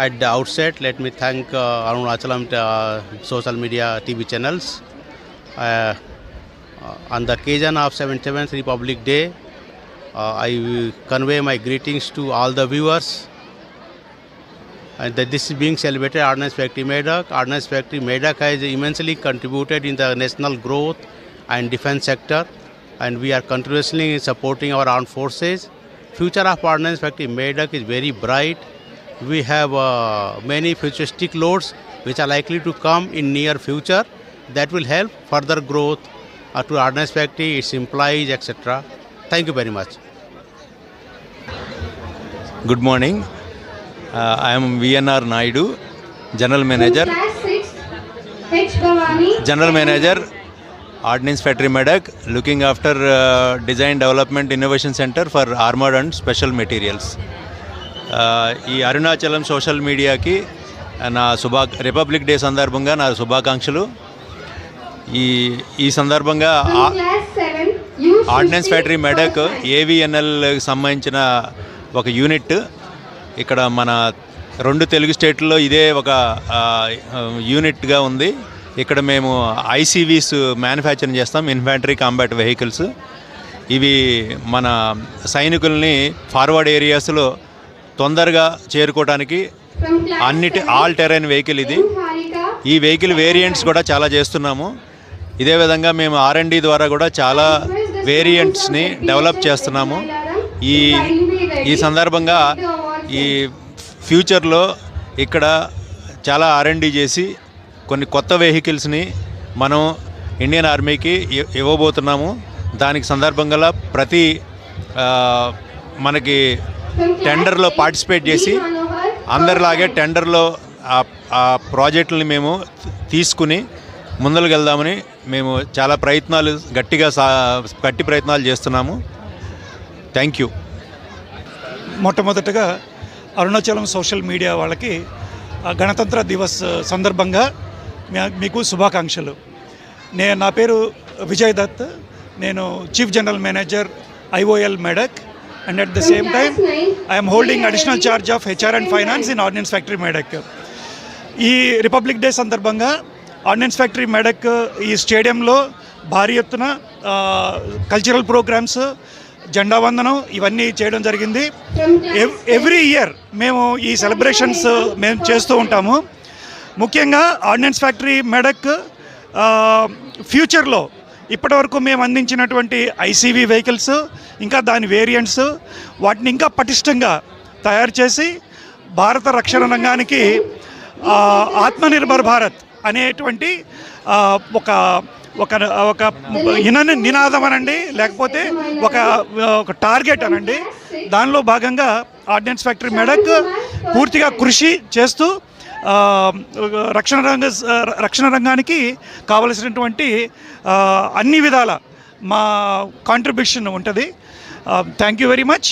at the outset, let me thank uh, Arunachalam uh, social media TV channels. Uh, uh, on the occasion of 77th Republic Day, uh, I convey my greetings to all the viewers. And that this is being celebrated Ordnance Factory Medak. Ordnance Factory Medak has immensely contributed in the national growth and defense sector, and we are continuously supporting our armed forces. Future of Ordnance Factory Medak is very bright. We have uh, many futuristic loads which are likely to come in near future that will help further growth uh, to Ordnance Factory, its employees, etc. Thank you very much. Good morning. Uh, I am VNR Naidu, General Manager, Class 6, H. Bhavani. General Manager, Ordnance Factory Medak, looking after uh, Design Development Innovation Center for Armored and Special Materials. ఈ Arunachalam social మీడియాకి నా శుభా republic Day సందర్భంగా నా శుభాకాంక్షలు. ఈ ఈ సందర్భంగా ordnance factory Medak ఏవిఎన్ఎల్కి సంబంధించిన ఒక యూనిట్. ఇక్కడ మన రెండు తెలుగు స్టేట్లలో ఇదే ఒక యూనిట్గా ఉంది. ఇక్కడ మేము ఐసీవీస్ మ్యానుఫ్యాక్చరింగ్ చేస్తాం ఇన్ఫాంట్రీ కాంబాట్ వెహికల్స్. ఇవి మన సైనికుల్ని ఫార్వర్డ్ ఏరియాస్లో తొందరగా చేరుకోవడానికి అన్నిటి ఆల్ టెరైన్ వెహికల్ ఇది. ఈ వెహికల్ వేరియంట్స్ కూడా చాలా చేస్తున్నాము. ఇదే విధంగా మేము ఆర్ఎండి ద్వారా కూడా చాలా వేరియంట్స్ని డెవలప్ చేస్తున్నాము. ఈ ఈ సందర్భంగా ఈ ఫ్యూచర్లో ఇక్కడ చాలా ఆర్ఎండి చేసి కొన్ని కొత్త వెహికల్స్ని మనం ఇండియన్ ఆర్మీకి ఇవ్వబోతున్నాము. దానికి సందర్భంగా ప్రతి మనకి టెండర్లో పార్టిసిపేట్ చేసి అందరిలాగే టెండర్లో ఆ- ఆ ప్రాజెక్టులని మేము తీసుకుని ముందరకు వెళ్దామని మేము చాలా ప్రయత్నాలు గట్టిగా సా గట్టి ప్రయత్నాలు చేస్తున్నాము. థ్యాంక్ యూ మొట్టమొదటగా అరుణాచలం సోషల్ మీడియా వాళ్ళకి గణతంత్ర దివస్ సందర్భంగా మీకు శుభాకాంక్షలు. నేను నా పేరు విజయ్ దత్ నేను chief general manager IOL Medak and at the same time I'm holding additional charge of HR and finance in ordnance factory Medak ఈ రిపబ్లిక్ డే సందర్భంగా ఆర్డినెన్స్ ఫ్యాక్టరీ మెడక్ ఈ స్టేడియంలో భారీ ఎత్తున కల్చరల్ ప్రోగ్రామ్స్ జెండా వందనం ఇవన్నీ చేయడం జరిగింది. ఎవ్- ఎవ్రీ ఇయర్ మేము ఈ సెలబ్రేషన్స్ మేము చేస్తూ ఉంటాము. ముఖ్యంగా ఆర్డినెన్స్ ఫ్యాక్టరీ మెడక్ ఫ్యూచర్లో ఇప్పటివరకు మేము అందించినటువంటి ఐసీవీ వెహికల్స్ ఇంకా దాని వేరియంట్స్ వాటిని ఇంకా పటిష్టంగా తయారు చేసి భారత రక్షణ రంగానికి ఆత్మనిర్భర్ భారత్ అనేటువంటి ఒక ఒక ఒక ఇనని నినాదం అనండి. లేకపోతే ఒక ఒక టార్గెట్ అనండి. దానిలో భాగంగా ఆర్డినెన్స్ ఫ్యాక్టరీ మెడక్ పూర్తిగా కృషి చేస్తూ రక్షణ రంగ రక్షణ రంగానికి కావలసినటువంటి అన్ని విధాల మా కాంట్రిబ్యూషన్ ఉంటుంది. Thank you very much